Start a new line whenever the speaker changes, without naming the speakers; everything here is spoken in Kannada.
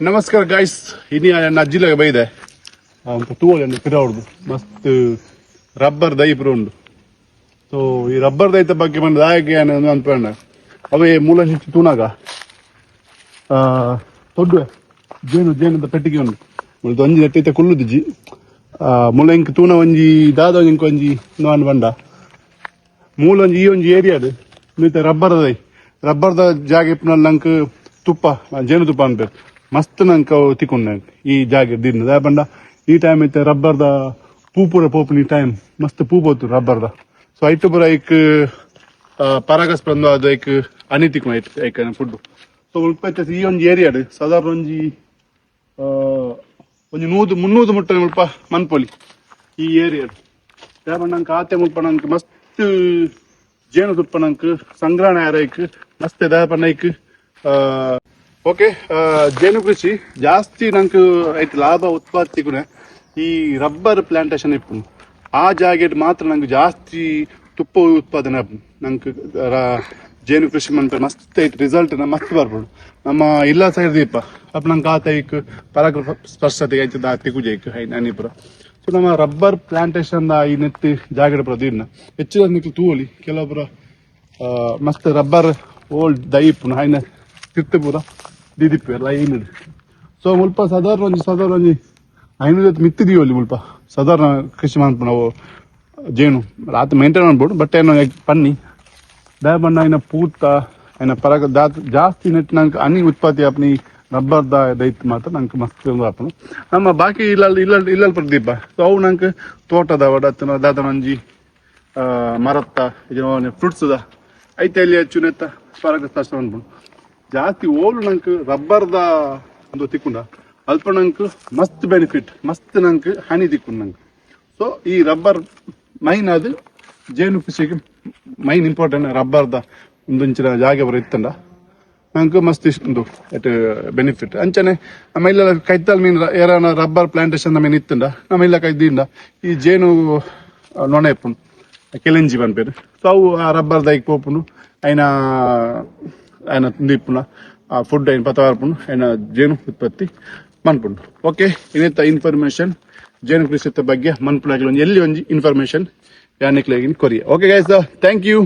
ನಮಸ್ಕಾರ ಗಾಯ್ಸ್ ಇನಿ ನನ್ನ ಅಜ್ಜಿಲಾಗ ಬೈದೆ. ಅಂತ ತೂವಳಿ ಅಂದು ಪಿರವಡ್ದು ಮಸ್ತ್ ರಬ್ಬರ್ ದೈಪುರ ಉಂಡು. ಸೊ ಈ ರಬ್ಬರ್ ದೈತ ಬಗ್ಗೆ ಬಂದ ದಾಯಕ ಅನ್ನೋದು ಅನ್ಪಣ್ಣ ಅವೇ ಮೂಲ ಶಿಕ್ಷಿ ತೂನಾಗ. ಆ, ದೊಡ್ಡ ಜೇನು ಜೇನದ ಪೆಟ್ಟಿಗೆ ಉಂಡು ಮುಳ್ದು ಒಂಜಿ ನೆಟ್ಟೈತೆ ಕುಲ್ಲುದಿಜ್ಜಿ ಮುಲ ಇಂಕ್ ತೂನ ಒಂಜಿ ದಾದ ಒಂಜಿ ನಾನು ಬಂಡ ಮೂಲ ಒಂಜಿ ಈ ಒಂಜಿ ಏರಿಯಾಡ್ ಮಿತ ರಬ್ಬರ್ ದೈ. ರಬ್ಬರ್ ಜಾಗ ಇಪ್ಪನಲ್ಲಿ ನಂಕ್ ತುಪ್ಪ ಜೇನು ತುಪ್ಪ ಅನ್ಬೇಕು ಮಸ್ತ್ ನಂಕ ತಿಕ್ಕೊಂಡೆ. ಈ ಜಾಗ ದಿನ ಬಂಡ ಈ ಟೈಮ್ ಐತೆ ರಬ್ಬರ್ದ ಪೂ ಪೂರ ಪೋಪುನ ಈ ಟೈಮ್ ಮಸ್ತ್ ಪೂ ಬೋತು ರಬ್ಬರ್ದ. ಸೊ ಐಟು ಪೂರ ಐಕ್ ಪರಾಗಸ್ ಬಂದು ಅದು ಐಕ್ ಅನಿ ತಿಕ್ಕು ಐಟ್ ಐಕ್ ಫುಡ್ ಸೊ ಉಳ್ಪೈತೆ ಈ ಒಂದು ಏರಿಯಾಡ್ ಸಾಧಾರಣ ಒಂಜಿ ಆ, ಒಂಜಿ ನೂದು ಮುನ್ನೂದು ಮುಟ್ಟ ಮುಲ್ಪ ಮನ್ಪೊಲಿ. ಈ ಏರಿಯಾಡ್ ನಂಗೆ ಆತೆ ಮುಲ್ಪ ನಂಗೆ ಮಸ್ತ್ ಜೇನು ತುಪ್ಪ ನಂಗೆ ಸಂಗ್ರಹಣೆ ಯಾರೈಕ್ ಮಸ್ತ್ ದಾಬಣ್ಣ ಐಕ್ ಓಕೆ ಜೇನು ಕೃಷಿ ಜಾಸ್ತಿ ನಂಗೆ ಐತೆ ಲಾಭ ಕೂಡ ಈ ರಬ್ಬರ್ ಪ್ಲಾಂಟೇಶನ್ ಇಪ್ಪು ಆ ಜಾಗೆಟ್ ಮಾತ್ರ ನಂಗೆ ಜಾಸ್ತಿ ತುಪ್ಪ ಉತ್ಪಾದನೆ. ನಂಗೆ ಜೇನು ಕೃಷಿ ಮಂತ್ರ ಮಸ್ತ್ ಐತೆ ರಿಸಲ್ಟ್ ಮಸ್ತ್ ಬರ್ಬೋದು. ನಮ್ಮ ಇಲ್ಲ ಸೈಡ್ ಅಪ್ಪ ನಂಗೆ ಆತ ಐಕ್ ಪರಾಗ ಸ್ಪರ್ಶತೆ ಐತೆ ದಾತಿ ಜೈಕ್ ಹೈ ನಾನಿಪುರ ಸೊ ನಮ್ಮ ರಬ್ಬರ್ ಪ್ಲಾಂಟೇಶನ್ ಈ ನೆತ್ತಿ ಜಾಗಡ ಪ್ರದೀರ್ನ ಹೆಚ್ಚಿನ ನಿಕ್ಲು ತೂವಲಿ ಕೆಲವೊಬ್ಬರ ಮಸ್ತ್ ರಬ್ಬರ್ ಓಲ್ಡ್ ದೈಪ್, ಹೈನ ತಿರ್ತಪುರ ದಿದಿಪ್ಪು ಎಲ್ಲ ಏನಿದೆ? ಸೊ ಮುಲ್ಪ ಸಾಧಾರಣ ಒಂಜಿ ಸಾಧಾರಣ ಒಂಜಿ ಐನೂರೈವತ್ತು ಮಿತ್ತಿದೀವಿ ಅಲ್ಲಿ ಮುಲ್ಪ. ಸಾಧಾರಣ ಕೃಷಿ ಮಾಡ್ಪು ನಾವು, ಜೇನು, ರಾತ್ರಿ ಮೇಂಟೈನ್ ಮಾಡ್ಬೋದು ಬಟ್ ಏನೋ ಪನ್ನಿ ದಯಬಣ್ಣ ಐನ ಪೂತ ಐನ ಪರಗ ಜಾಸ್ತಿ ನೆಟ್ ನಂಗೆ ಅನಿ ಉತ್ಪತ್ತಿ ಆಪನಿ ರಬ್ಬರ್ ದೈತ್ ಮಾತ್ರ ನಂಗೆ ಮಸ್ತ್ ಆಪನು. ನಮ್ಮ ಬಾಕಿ ಇಲ್ಲ ಇಲ್ಲ ಇಲ್ಲ ಪ್ರದೀಪ. ಸೊ ಅವು ನಂಗೆ ತೋಟದ ಒಡತ್ತನ ದಾದ ಮಂಜಿ ಮರತ್ತ ಫ್ರೂಟ್ಸ್ ದ. ಐತೆ ಅಲ್ಲಿ ಹೆಚ್ಚು ನೆತ್ತ ತಷ್ಟ ಅನ್ಬೋದು ಜಾಸ್ತಿ ಓಲು ನಂಗೆ ರಬ್ಬರ್ದ ಒಂದು ತಿಕ್ಕುಂಡ. ಅಲ್ಪ ನಂಗೆ ಮಸ್ತ್ ಬೆನಿಫಿಟ್, ಮಸ್ತ್ ನಂಕ್, ಹನಿ ತಿಕ್ಕೊಂಡು ನಂಗೆ ಸೊ ಈ ರಬ್ಬರ್ ಮೈನ್ ಅದು ಜೇನು ಕೃಷಿಗೆ ಮೈನ್ ಇಂಪಾರ್ಟೆಂಟ್, ರಬ್ಬರ್ದ ಒಂದು ಇಂಚಿನ ಜಾಗ ಬರ ಇತ್ತಂಡ. ನಂಗೆ ಮಸ್ತ್ ಇಷ್ಟ ಎಟ್ ಬೆನಿಫಿಟ್. ಅಂಚನೆ, ನಮ್ಮ ಕೈತಲ್ ಮೀನ್, ಏರಾನ ರಬ್ಬರ್ ಪ್ಲಾಂಟೇಶನ್ ಮೀನ್ ಇತ್ತಂಡ. ನಮ್ಮ ಇಲ್ಲ ಈ ಜೇನು ನೊಣೆ ಇಪ್ಪುಂಡು ಕೆಲೆಂಜಿ ಬಂದ್ಪೇರು. ಸೊ ಅವು ಆ ರಬ್ಬರ್ ದೈಕ್ ಪೋಪುಂಡು ಐನ ಆಯ್ನ ತಿಂದಿಪ್ಪುನ, ಆ ಫುಡ್ ಏನ್ పతవార్పును ಏನ ಜೇನು ಉತ್ಪತ್ತಿ ಮನ್ಪುಂಡು. ಓಕೆ ಇನ್ನಿತ ಇನ್ಫಾರ್ಮೇಶನ್ ಜೇನು ಕೃಷಿ ಬಗ್ಗೆ ಮನ್ಪುಣ ಎಲ್ಲಿ ಒಂದು ಇನ್ಫಾರ್ಮೇಶನ್ ಯಾನಿಕ್ಲೆಗಿನ್ ಕೊರಿಯ. Okay guys thank you